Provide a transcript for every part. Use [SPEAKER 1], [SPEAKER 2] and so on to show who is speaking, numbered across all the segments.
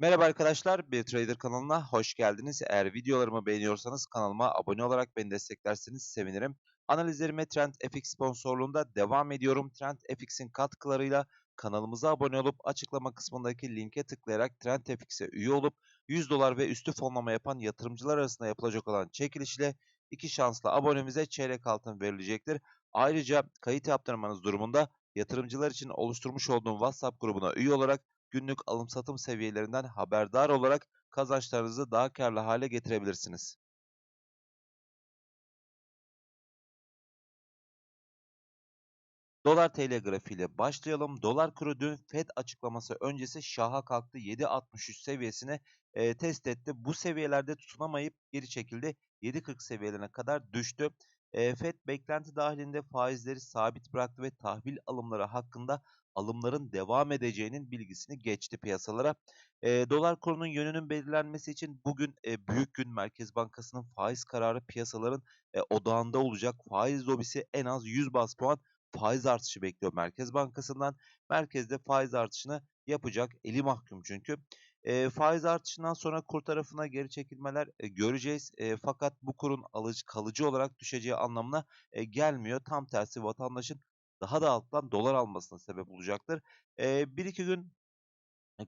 [SPEAKER 1] Merhaba arkadaşlar, bir Trader kanalına hoş geldiniz. Eğer videolarımı beğeniyorsanız kanalıma abone olarak beni desteklerseniz sevinirim. Analizlerime Trend FX sponsorluğunda devam ediyorum. Trend FX'in katkılarıyla kanalımıza abone olup açıklama kısmındaki linke tıklayarak Trend FX'e üye olup 100 dolar ve üstü fonlama yapan yatırımcılar arasında yapılacak olan çekiliş ile iki şanslı abonemize çeyrek altın verilecektir. Ayrıca kayıt yaptırmanız durumunda yatırımcılar için oluşturmuş olduğum WhatsApp grubuna üye olarak günlük alım satım seviyelerinden haberdar olarak kazançlarınızı daha karlı hale getirebilirsiniz. Dolar TL grafiğiyle başlayalım. Dolar kuru dün FED açıklaması öncesi şaha kalktı. 7.63 seviyesine e, test etti. Bu seviyelerde tutunamayıp geri çekildi. 7.40 seviyelerine kadar düştü. E, FED beklenti dahilinde faizleri sabit bıraktı ve tahvil alımları hakkında alımların devam edeceğinin bilgisini geçti piyasalara. E, dolar kurunun yönünün belirlenmesi için bugün e, büyük gün Merkez Bankası'nın faiz kararı piyasaların e, odağında olacak. Faiz lobisi en az 100 bas puan faiz artışı bekliyor Merkez Bankası'ndan. Merkezde faiz artışını yapacak. Eli mahkum çünkü. E, faiz artışından sonra kur tarafına geri çekilmeler e, göreceğiz. E, fakat bu kurun alıcı kalıcı olarak düşeceği anlamına e, gelmiyor. Tam tersi vatandaşın daha da alttan dolar almasına sebep olacaktır. E, bir iki gün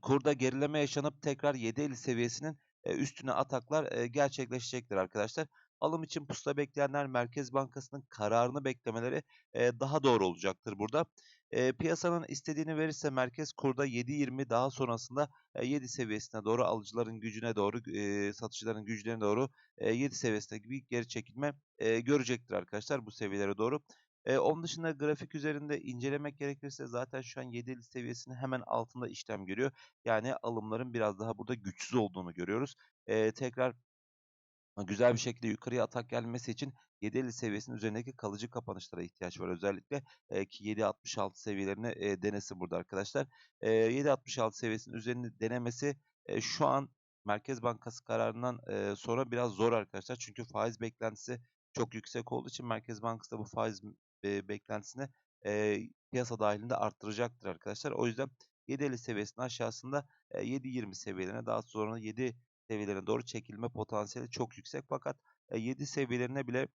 [SPEAKER 1] kurda gerileme yaşanıp tekrar 7.50 seviyesinin üstüne ataklar gerçekleşecektir arkadaşlar. Alım için pusuda bekleyenler Merkez Bankası'nın kararını beklemeleri daha doğru olacaktır burada. E, piyasanın istediğini verirse merkez kurda 7.20 daha sonrasında e, 7 seviyesine doğru alıcıların gücüne doğru e, satıcıların güçlerine doğru e, 7 seviyesine gibi geri çekilme e, görecektir arkadaşlar bu seviyelere doğru. E, onun dışında grafik üzerinde incelemek gerekirse zaten şu an 7.50 seviyesinin hemen altında işlem görüyor. Yani alımların biraz daha burada güçsüz olduğunu görüyoruz. E, tekrar güzel bir şekilde yukarıya atak gelmesi için 7.50 seviyesinin üzerindeki kalıcı kapanışlara ihtiyaç var özellikle e, ki 7.66 seviyelerini e, denesin burada arkadaşlar. E, 7.66 seviyesinin üzerini denemesi e, şu an Merkez Bankası kararından e, sonra biraz zor arkadaşlar. Çünkü faiz beklentisi çok yüksek olduğu için Merkez Bankası da bu faiz e, beklentisini e, piyasa dahilinde arttıracaktır arkadaşlar. O yüzden 7.50 seviyesinin aşağısında e, 7.20 seviyelerine daha sonra 7 seviyelerine doğru çekilme potansiyeli çok yüksek. Fakat e, 7 seviyelerine bile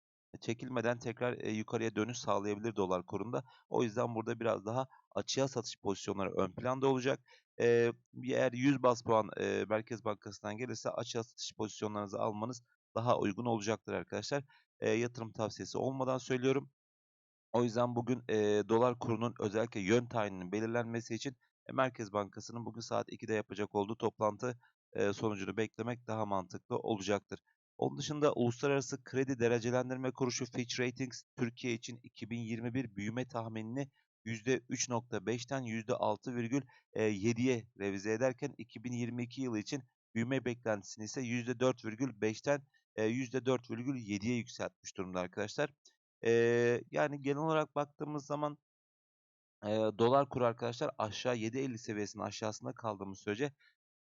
[SPEAKER 1] çekilmeden tekrar e, yukarıya dönüş sağlayabilir dolar kurunda. O yüzden burada biraz daha açığa satış pozisyonları ön planda olacak. E, eğer 100 bas puan e, Merkez Bankası'ndan gelirse açığa satış pozisyonlarınızı almanız daha uygun olacaktır arkadaşlar. E, yatırım tavsiyesi olmadan söylüyorum. O yüzden bugün e, dolar kurunun özellikle yön tayininin belirlenmesi için e, Merkez Bankası'nın bugün saat 2'de yapacak olduğu toplantı sonucunu beklemek daha mantıklı olacaktır. Onun dışında Uluslararası Kredi Derecelendirme Kuruluşu Fitch Ratings Türkiye için 2021 büyüme tahminini %3.5'ten %6,7'ye revize ederken 2022 yılı için büyüme beklentisini ise %4,5'ten %4,7'ye yükseltmiş durumda arkadaşlar. Yani genel olarak baktığımız zaman dolar kuru arkadaşlar aşağı 7.50 seviyesinin aşağısında kaldığımız sürece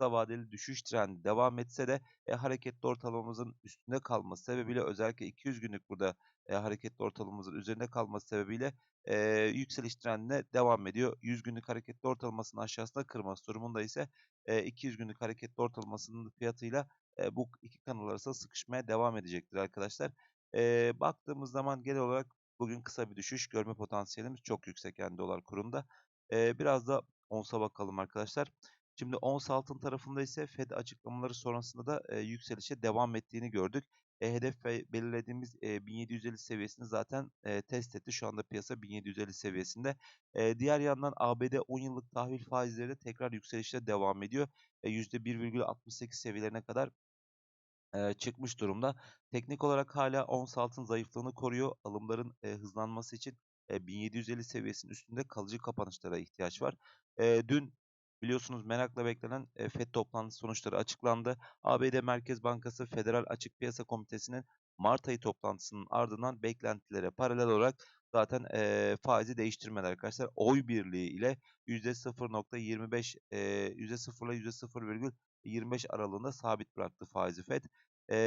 [SPEAKER 1] kısa vadeli düşüş trendi devam etse de e, hareketli ortalamamızın üstünde kalması sebebiyle özellikle 200 günlük burada e, hareketli ortalamamızın üzerinde kalması sebebiyle e, yükseliş trendine devam ediyor. 100 günlük hareketli ortalamasının aşağısında kırması durumunda ise e, 200 günlük hareketli ortalamasının fiyatıyla e, bu iki kanal arasında sıkışmaya devam edecektir arkadaşlar. E, baktığımız zaman genel olarak bugün kısa bir düşüş görme potansiyelimiz çok yüksek yani dolar kurunda. E, biraz da onsa bakalım arkadaşlar. Şimdi ons altın tarafında ise Fed açıklamaları sonrasında da e, yükselişe devam ettiğini gördük. E, hedef belirlediğimiz e, 1750 seviyesini zaten e, test etti. Şu anda piyasa 1750 seviyesinde. E, diğer yandan ABD 10 yıllık tahvil faizleri de tekrar yükselişte devam ediyor. E, %1,68 seviyelerine kadar e, çıkmış durumda. Teknik olarak hala ons altın zayıflığını koruyor. Alımların e, hızlanması için e, 1750 seviyesinin üstünde kalıcı kapanışlara ihtiyaç var. Dün biliyorsunuz merakla beklenen e, FED toplantısı sonuçları açıklandı. ABD Merkez Bankası Federal Açık Piyasa Komitesi'nin Mart ayı toplantısının ardından beklentilere paralel olarak zaten e, faizi değiştirmedi arkadaşlar. Oy birliği ile %0.25 e, %0 ile %0,25 aralığında sabit bıraktı faizi FED. E,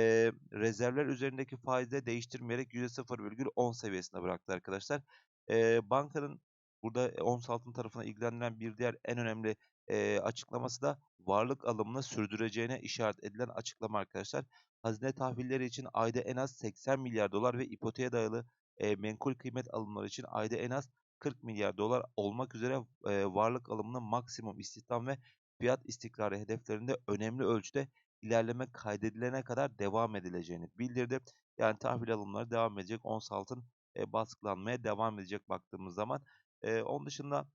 [SPEAKER 1] rezervler üzerindeki faizde değiştirmeyerek %0,10 seviyesine bıraktı arkadaşlar. E, bankanın burada ons altın tarafına ilgilendiren bir diğer en önemli e, açıklaması da varlık alımını sürdüreceğine işaret edilen açıklama arkadaşlar. Hazine tahvilleri için ayda en az 80 milyar dolar ve ipoteğe dayalı e, menkul kıymet alımları için ayda en az 40 milyar dolar olmak üzere e, varlık alımının maksimum istihdam ve fiyat istikrarı hedeflerinde önemli ölçüde ilerleme kaydedilene kadar devam edileceğini bildirdi. Yani tahvil alımları devam edecek. Ons altın e, baskılanmaya devam edecek baktığımız zaman. E, onun dışında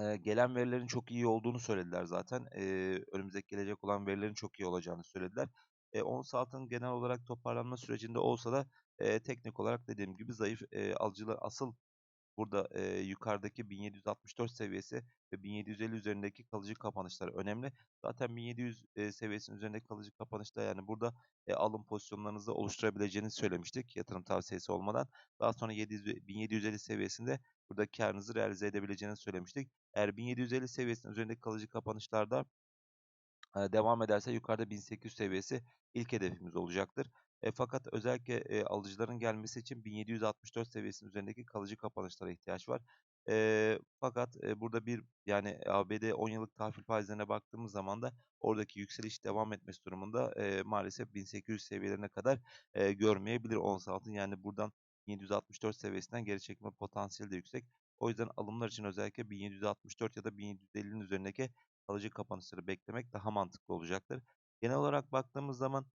[SPEAKER 1] e, gelen verilerin çok iyi olduğunu söylediler zaten. E, önümüzdeki gelecek olan verilerin çok iyi olacağını söylediler. E, ons altın genel olarak toparlanma sürecinde olsa da e, teknik olarak dediğim gibi zayıf e, alıcılar asıl Burada e, yukarıdaki 1764 seviyesi ve 1750 üzerindeki kalıcı kapanışlar önemli. Zaten 1700 e, seviyesinin üzerindeki kalıcı kapanışta yani burada e, alım pozisyonlarınızı oluşturabileceğini söylemiştik yatırım tavsiyesi olmadan. Daha sonra 700, 1750 seviyesinde burada karınızı realize edebileceğini söylemiştik. Eğer 1750 seviyesinin üzerindeki kalıcı kapanışlarda devam ederse yukarıda 1800 seviyesi ilk hedefimiz olacaktır. E, fakat özellikle e, alıcıların gelmesi için 1764 seviyesinin üzerindeki kalıcı kapanışlara ihtiyaç var. E, fakat e, burada bir yani ABD 10 yıllık tahvil faizlerine baktığımız zaman da oradaki yükseliş devam etmesi durumunda e, maalesef 1800 seviyelerine kadar e, görmeyebilir ons altın. Yani buradan 1764 seviyesinden geri çekme potansiyeli de yüksek. O yüzden alımlar için özellikle 1764 ya da 1750'nin üzerindeki kalıcı kapanışları beklemek daha mantıklı olacaktır. Genel olarak baktığımız zaman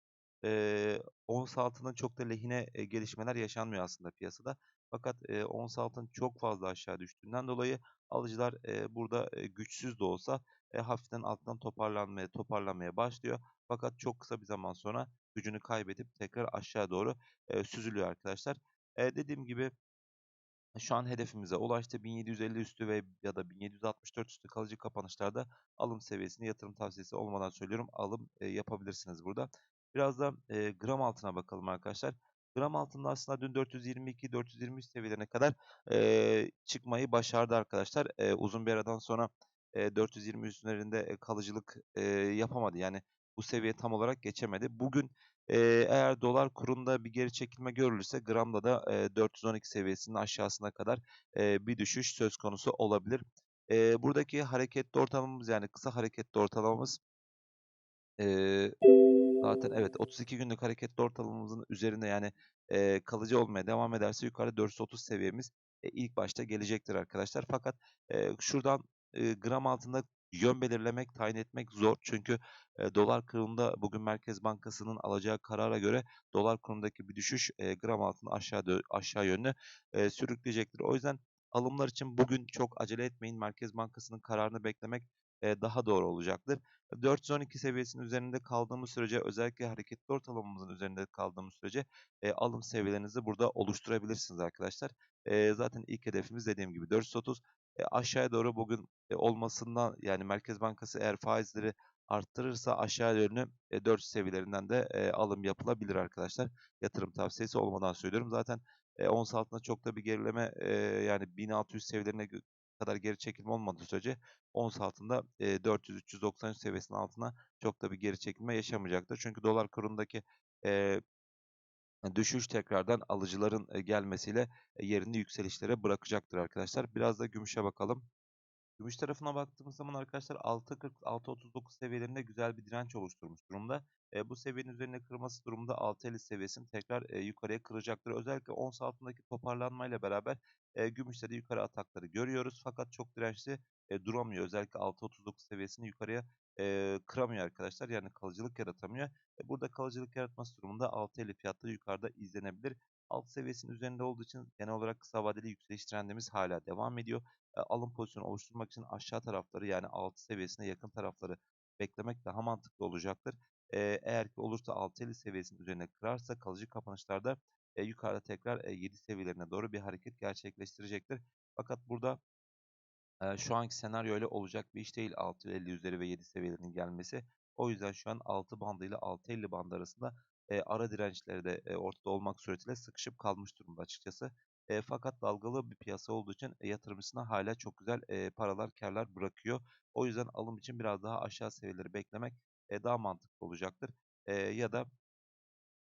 [SPEAKER 1] e, ons altının çok da lehine e, gelişmeler yaşanmıyor aslında piyasada. Fakat e, ons altın çok fazla aşağı düştüğünden dolayı alıcılar e, burada e, güçsüz de olsa e, hafiften alttan toparlanmaya toparlanmaya başlıyor. Fakat çok kısa bir zaman sonra gücünü kaybedip tekrar aşağı doğru e, süzülüyor arkadaşlar. E, dediğim gibi şu an hedefimize ulaştı. 1750 üstü ve ya da 1764 üstü kalıcı kapanışlarda alım seviyesini yatırım tavsiyesi olmadan söylüyorum. Alım e, yapabilirsiniz burada. Biraz da e, gram altına bakalım arkadaşlar. Gram altında aslında dün 422-423 seviyelerine kadar e, çıkmayı başardı arkadaşlar. E, uzun bir aradan sonra e, 420 üzerinde kalıcılık e, yapamadı. Yani bu seviye tam olarak geçemedi. Bugün e, eğer dolar kurunda bir geri çekilme görülürse gramda da e, 412 seviyesinin aşağısına kadar e, bir düşüş söz konusu olabilir. E, buradaki hareketli ortalamamız yani kısa hareketli ortalamamız e, zaten evet 32 günlük hareketli ortalamamızın üzerinde yani e, kalıcı olmaya devam ederse yukarı 430 seviyemiz e, ilk başta gelecektir arkadaşlar. Fakat e, şuradan e, gram altında yön belirlemek, tayin etmek zor. Çünkü e, dolar kurunda bugün Merkez Bankası'nın alacağı karara göre dolar kurundaki bir düşüş e, gram altını aşağı aşağı yönlü e, sürükleyecektir. O yüzden alımlar için bugün çok acele etmeyin. Merkez Bankası'nın kararını beklemek daha doğru olacaktır. 412 seviyesinin üzerinde kaldığımız sürece özellikle hareketli ortalamamızın üzerinde kaldığımız sürece e, alım seviyelerinizi burada oluşturabilirsiniz arkadaşlar. E, zaten ilk hedefimiz dediğim gibi 430 e, aşağıya doğru bugün e, olmasından yani Merkez Bankası eğer faizleri arttırırsa aşağı yönlü e, 4 seviyelerinden de e, alım yapılabilir arkadaşlar. Yatırım tavsiyesi olmadan söylüyorum. Zaten e, ons altında çok da bir gerileme e, yani 1600 seviyelerine kadar geri çekilme olmadığı sürece ons altında e, 400-393 seviyesinin altına çok da bir geri çekilme yaşamayacaktır. Çünkü dolar kurundaki düşüş tekrardan alıcıların gelmesiyle yerini yükselişlere bırakacaktır arkadaşlar. Biraz da gümüşe bakalım. Gümüş tarafına baktığımız zaman arkadaşlar 6.40-6.39 seviyelerinde güzel bir direnç oluşturmuş durumda. E, bu seviyenin üzerine kırması durumunda 6.50 seviyesini tekrar e, yukarıya kıracaktır. Özellikle ons altındaki toparlanmayla beraber e, gümüşte de yukarı atakları görüyoruz. Fakat çok dirençli e, duramıyor. Özellikle 6.39 seviyesini yukarıya e, kıramıyor arkadaşlar. Yani kalıcılık yaratamıyor. E, burada kalıcılık yaratması durumunda 6.50 fiyatları yukarıda izlenebilir. Alt seviyesinin üzerinde olduğu için genel olarak kısa vadeli yükseliş trendimiz hala devam ediyor. E, alım pozisyonu oluşturmak için aşağı tarafları yani 6 seviyesine yakın tarafları beklemek daha mantıklı olacaktır. E, eğer ki olursa 6.50 seviyesinin üzerine kırarsa kalıcı kapanışlarda e, yukarıda tekrar e, 7 seviyelerine doğru bir hareket gerçekleştirecektir. Fakat burada e, şu anki senaryo öyle olacak bir iş değil 6.50 üzeri ve 7 seviyelerinin gelmesi. O yüzden şu an 6 bandı ile 6.50 bandı arasında e, ara dirençleri de e, ortada olmak suretiyle sıkışıp kalmış durumda açıkçası. E, fakat dalgalı bir piyasa olduğu için e, yatırımcısına hala çok güzel e, paralar, karlar bırakıyor. O yüzden alım için biraz daha aşağı seviyeleri beklemek e, daha mantıklı olacaktır. E, ya da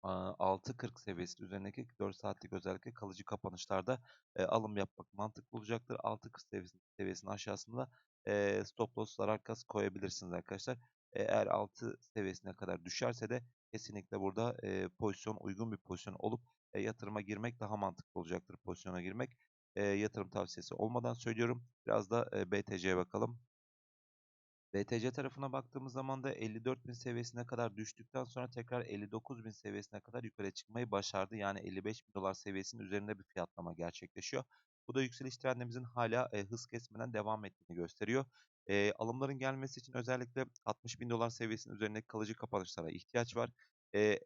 [SPEAKER 1] 6.40 seviyesi üzerindeki 4 saatlik özellikle kalıcı kapanışlarda e, alım yapmak mantıklı olacaktır. 6.40 seviyesinin, seviyesinin aşağısında e, stop loss zarar koyabilirsiniz arkadaşlar. E, eğer 6 seviyesine kadar düşerse de kesinlikle burada e, pozisyon uygun bir pozisyon olup e, yatırıma girmek daha mantıklı olacaktır pozisyona girmek. E, yatırım tavsiyesi olmadan söylüyorum. Biraz da e, BTC'ye bakalım. BTC tarafına baktığımız zaman da 54.000 seviyesine kadar düştükten sonra tekrar 59.000 seviyesine kadar yukarı çıkmayı başardı. Yani 55.000 dolar seviyesinin üzerinde bir fiyatlama gerçekleşiyor. Bu da yükseliş trendimizin hala e, hız kesmeden devam ettiğini gösteriyor. E, alımların gelmesi için özellikle 60.000 dolar seviyesinin üzerindeki kalıcı kapanışlara ihtiyaç var. E,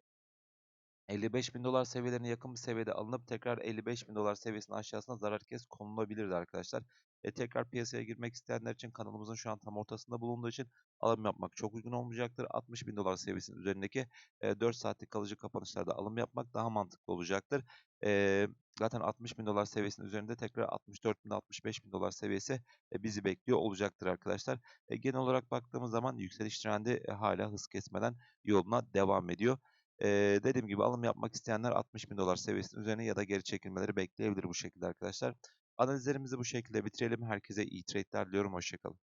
[SPEAKER 1] 55 bin dolar seviyelerine yakın bir seviyede alınıp tekrar 55 bin dolar seviyesinin aşağısına zarar kes konulabilirdi arkadaşlar. E, tekrar piyasaya girmek isteyenler için kanalımızın şu an tam ortasında bulunduğu için alım yapmak çok uygun olmayacaktır. 60 bin dolar seviyesinin üzerindeki e, 4 saatlik kalıcı kapanışlarda alım yapmak daha mantıklı olacaktır. E, zaten 60 bin dolar seviyesinin üzerinde tekrar 64 bin 65 bin dolar seviyesi e, bizi bekliyor olacaktır arkadaşlar. E, genel olarak baktığımız zaman yükseliş trendi e, hala hız kesmeden yoluna devam ediyor. Ee, dediğim gibi alım yapmak isteyenler 60 bin dolar seviyesinin üzerine ya da geri çekilmeleri bekleyebilir bu şekilde arkadaşlar. Analizlerimizi bu şekilde bitirelim. Herkese iyi trade'ler diliyorum. Hoşçakalın.